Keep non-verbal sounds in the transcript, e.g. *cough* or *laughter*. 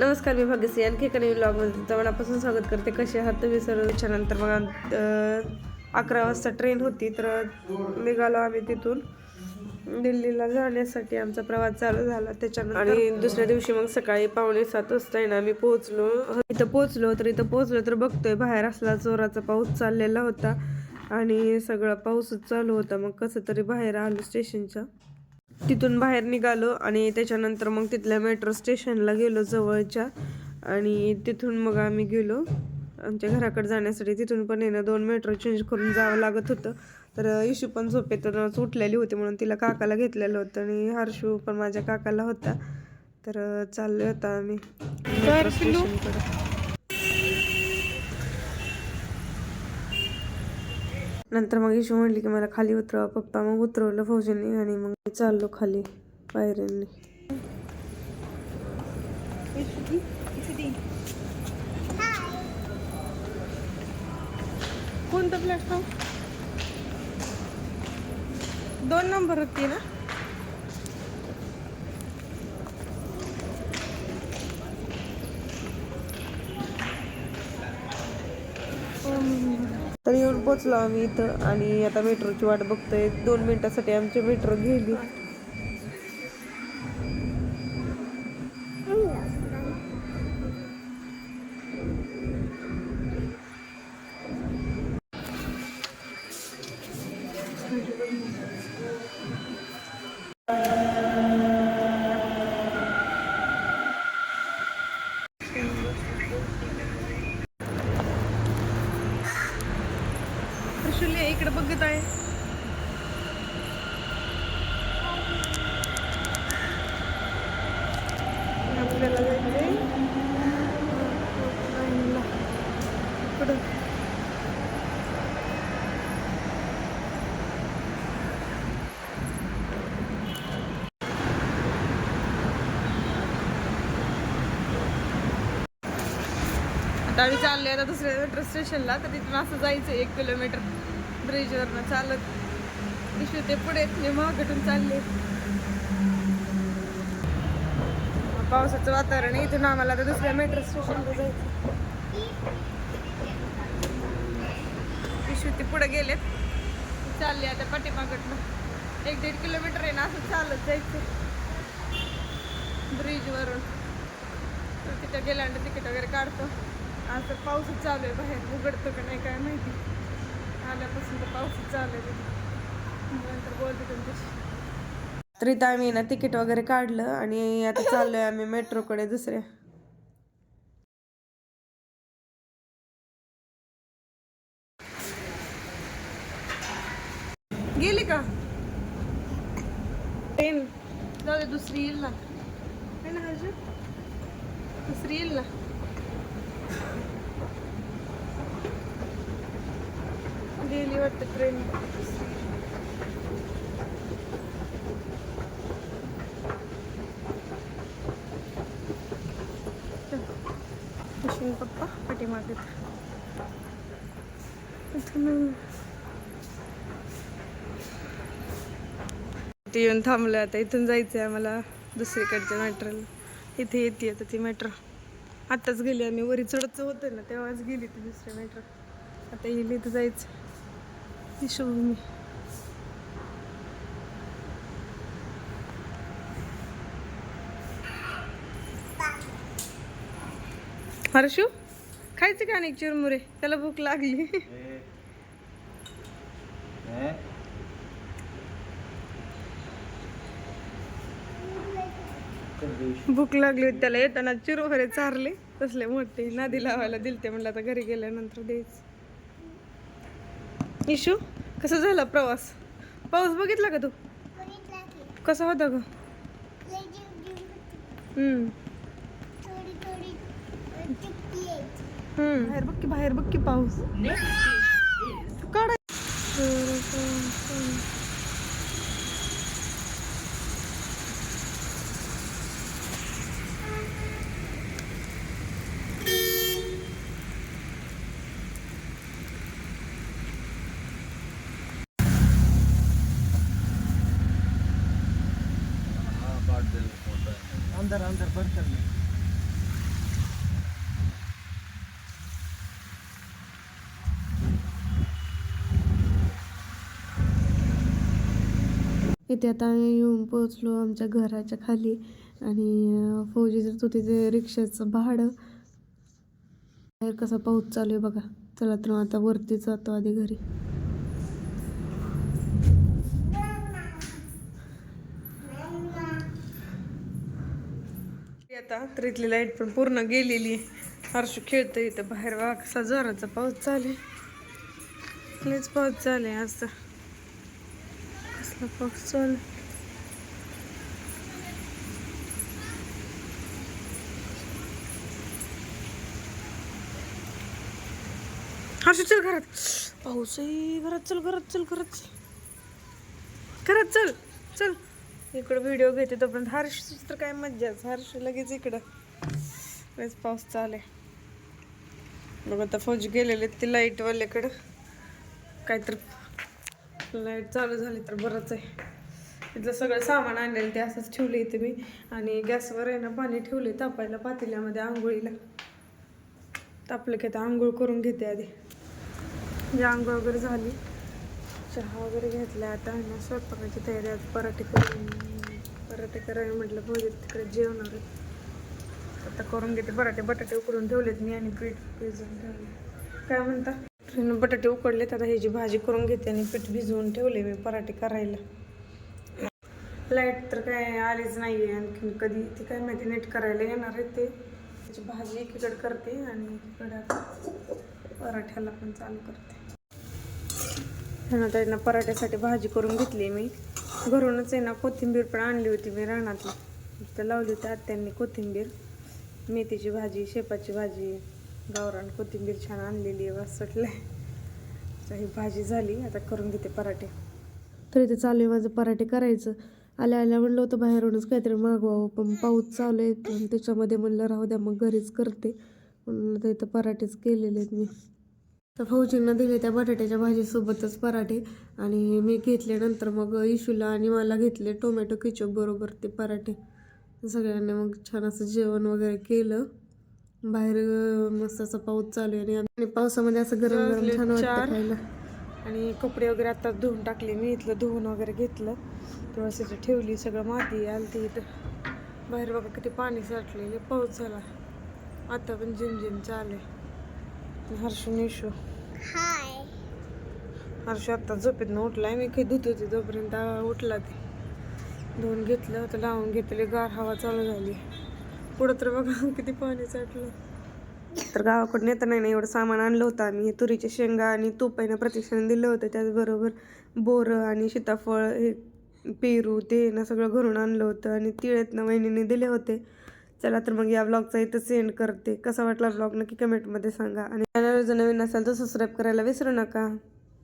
नमस्कार मी भाग्यश्री. आणखी एका नवीन ब्लॉगमध्ये मनापासून स्वागत करते. कसे आहात तुम्ही सर्व? त्याच्यानंतर मग अकरा वाजता ट्रेन होती तर निघालो आम्ही तिथून. दिल्लीला जाण्यासाठी आमचा प्रवास चालू झाला. त्याच्यानंतर आणि दुसऱ्या दिवशी मग सकाळी पावणे सात वाजता आहे ना आम्ही पोहोचलो. इथं पोहोचलो तर इथं पोहोचलो तर बघतोय बाहेर असला जोराचा पाऊस चाललेला होता. आणि सगळा पाऊसच चालू होता. मग कसं तरी बाहेर आलो स्टेशनच्या तिथून बाहेर निघालो आणि त्याच्यानंतर मग तिथल्या मेट्रो स्टेशनला गेलो जवळच्या. आणि तिथून मग आम्ही गेलो. आमच्या घराकडे जाण्यासाठी तिथून पण ना दोन मेट्रो चेंज करून जावं लागत होतं. तर इशू पण झोपेतूनच उठलेली होती म्हणून तिला काकाला घेतलेलं होतं आणि हर्षू पण माझ्या काकाला होता. तर चाललो होता आम्ही मेट्रो स्टेशनकडे नंतर मग इशू म्हणली की मला खाली उतरवा पप्पा. मग उतरवलं फौजींनी आणि मग मी चाललो खाली पायऱ्यांनी कोणतं प्लॅटफॉर्म दोन नंबर होती ना? तर येऊन पोचलो आम्ही इथं आणि आता मेट्रोची वाट बघतोय. दोन मिनिटासाठी आमची मेट्रो गेली. त्रिशूल्य इकडे बघत आहे. आता आम्ही आहे आता दुसऱ्या मेट्रो स्टेशनला तर तिथून असं जायचं एक किलोमीटर ब्रिजवरनं चालत. पिशवी ते पुढे मी महागटून चालले. पावसाचं वातावरण आहे. इथून आम्हाला आता दुसऱ्या मेट्रो स्टेशनला जायचं. पिशवी ते पुढे गेलेत चालले आता पाठीमागटनं एक दीड किलोमीटर आहे ना असं चालत जायचं. ब्रिजवरून तर तिथं गेल्यानंतर तिकीट वगैरे काढतो. आज तर पाऊसच चालू आहे बाहेर. उघडतो का नाही काय माहिती. आल्यापासून तर पाऊसच चालू आहे. नंतर बोलते तुमच्याशी. तर इथं आम्ही ना तिकीट वगैरे काढलं आणि आता चाललोय आम्ही मेट्रोकडे दुसऱ्या. गेली का? ट्रेन. जाऊ दुसरी येईल ना. दुसरी येईल ना. गेली वाटतं ट्रेन पप्पा पाठीमागे. येऊन थांबलं आता. इथून जायचं आहे आम्हाला दुसरीकडच्या मेट्रोला इथे येते आता ती मेट्रो आत्ताच गेली आम्ही. वरी चढचं होतं ना तेव्हाच गेली ती दुसऱ्या मेट्रो आता येईल इथं जायचं. यशोभूमी हर्षू खायचं का नाही चिरमुरे? त्याला भूक लागली. भूक लागली होती त्याला. येताना चिरमुरे चारले. तसले मोठे नादी लावायला दिलते म्हणलं आता घरी गेल्यानंतर द्यायच. इशू कसा झाला प्रवास? पाऊस बघितला का तू? कसा होता ग? बाहेर बघ की बाहेर बघ की पाऊस. अंदर अंदर बंद कर इथे आता आम्ही येऊन पोचलो आमच्या घराच्या खाली आणि फौजी जर तो तिथे रिक्षाचं भाडं बाहेर कसा पाऊस चालू आहे बघा. चला तर आता वरती जातो आधी घरी. आता तर लाइट पण पूर्ण गेलेली. हर्षू खेळतं इथं बाहेर. वा कसा जोराचा पाऊस चालू लयच पाऊस चालू आहे आज कसला पाऊस चालू? हर्षू चल घरात. पाऊस आहे घरात चल घरात चल घरात चल. घरात चल चल. इकडं व्हिडिओ घेते तोपर्यंत हर्ष तर काय मज्जाच. हर्ष लगेच इकडं. लयच पाऊस चाले आहे. बघ आता फौजी गेलेले ते लाईटवाल्याकडं. काहीतरी लाइट चालू झाली तर बरंच आहे. तिथलं सगळं सामान आणलेलं ते असंच ठेवलं इथे मी. आणि गॅसवर आहे ना पाणी ठेवले तापायला पातेल्यामध्ये आंघोळीला. तापलं की आता आंघोळ करून घेते आधी. म्हणजे आंघोळ वगैरे झाली. चहा वगैरे घेतला आता ना स्वयंपाकाची तयारी आज पराठे करून पराठे करायला म्हटलं भाऊ तिकडे जेवणार आहे. आता करून घेते बटाटे बटाटे उकडून ठेवलेत मी आणि पीठ भिजवून ठेवले काय म्हणता? बटाटे उकडलेत आता ह्याची भाजी करून घेते आणि पीठ भिजवून ठेवले मी पराठे करायला. लाइट तर काय आलीच नाही आहे आणखीन कधी. ती काय माहिती नेट करायला येणार आहे ते. त्याची भाजी एकीकडे करते आणि एकीकडे पराठ्याला पण चालू करते. राहण्यात आहे ना पराठ्यासाठी भाजी करून घेतली मी. घरूनच आहे ना कोथिंबीर पण आणली होती मी रानातली. तर लावली होती आत्यांनी कोथिंबीर. मेथीची भाजी शेपाची भाजी गावरान कोथिंबीर छान आणलेली आहे वासटलं तर ही भाजी झाली आता करून घेते पराठे. तर इथे चालू आहे माझं पराठे करायचं. आल्या आल्या म्हणलं होतं बाहेरूनच काहीतरी मागवावं पण पाऊस चालू आहे त्याच्यामध्ये म्हणलं राहू द्या मग घरीच करते. म्हणून आता इथं पराठेच केलेले आहेत मी. तर फौजींना दिले त्या बटाट्याच्या भाजीसोबतच पराठे. आणि मी घेतले नंतर मग इशूला आणि मला घेतले टोमॅटो केचप बरोबर ते पराठे. सगळ्यांनी मग छान असं जेवण वगैरे केलं. बाहेर मस्त असा पाऊस चालू आहे आणि- पावसामध्ये असं गरम गरम छान वाटतं खायला. आणि कपडे वगैरे आता धुवून टाकले मी इथलं धुवून वगैरे घेतलं. थोडंसं ठेवली सगळं माती आलती इथं. बाहेर बघा किती पाणी साठलेले पाऊस झाला. आता पण झिम झिम चालू आहे. हर्षू निशू हर्षू आत्ता झोपेतनं उठलाय. मी काही धुत होते जोपर्यंत उठला ते. धुवून घेतलं तर लावून घेतले गार हवा चालू झाली. पुढं तर बघा *laughs* किती पाणी साठलं तर गावाकडून येताना ना एवढं सामान आणलं होतं आम्ही. तुरीच्या शेंगा आणि तूप आहे ना दिलं होतं. त्याचबरोबर बोरं आणि सीताफळ हे पेरू ते ना सगळं घरून आणलं होतं. आणि तिळेतनं वहिनीने दिले होते. चला तर मग या ब्लॉगचा इथं सेंड करते. कसा वाटला ब्लॉग नक्की कमेंटमध्ये सांगा. आणि चॅनल जर नवीन असाल तर सबस्क्राईब करायला विसरू नका.